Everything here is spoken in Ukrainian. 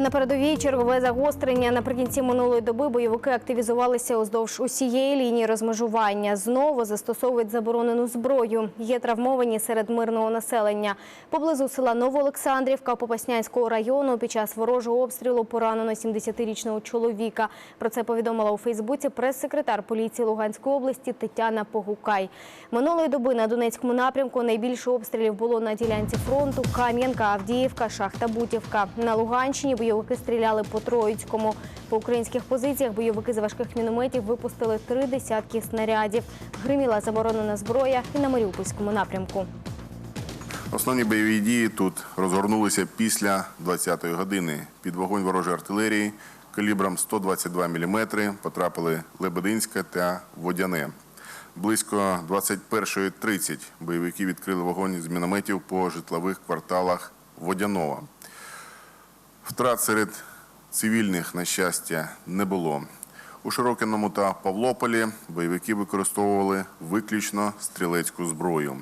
На передовій чергове загострення. Наприкінці минулої доби бойовики активізувалися уздовж усієї лінії розмежування. Знову застосовують заборонену зброю. Є травмовані серед мирного населення. Поблизу села Новоолександрівка Попаснянського району під час ворожого обстрілу поранено 70-річного чоловіка. Про це повідомила у Фейсбуці прес-секретар поліції Луганської області Тетяна Погукай. Минулої доби на Донецькому напрямку найбільше обстрілів було на ділянці фронту Кам'янка, Авдіївка, Шахта Бутівка. На Луганщині бойовики стріляли по Троїцькому. По українських позиціях бойовики з важких мінометів випустили три десятки снарядів. Гриміла заборонена зброя і на Маріупольському напрямку. Основні бойові дії тут розгорнулися після 20-ї години. Під вогонь ворожої артилерії калібром 122 мм потрапили Лебединське та Водяне. Близько 21.30 бойовики відкрили вогонь з мінометів по житлових кварталах Водяного. Втрат серед цивільних, на щастя, не було. У Широкиному та Павлополі бойовики використовували виключно стрілецьку зброю.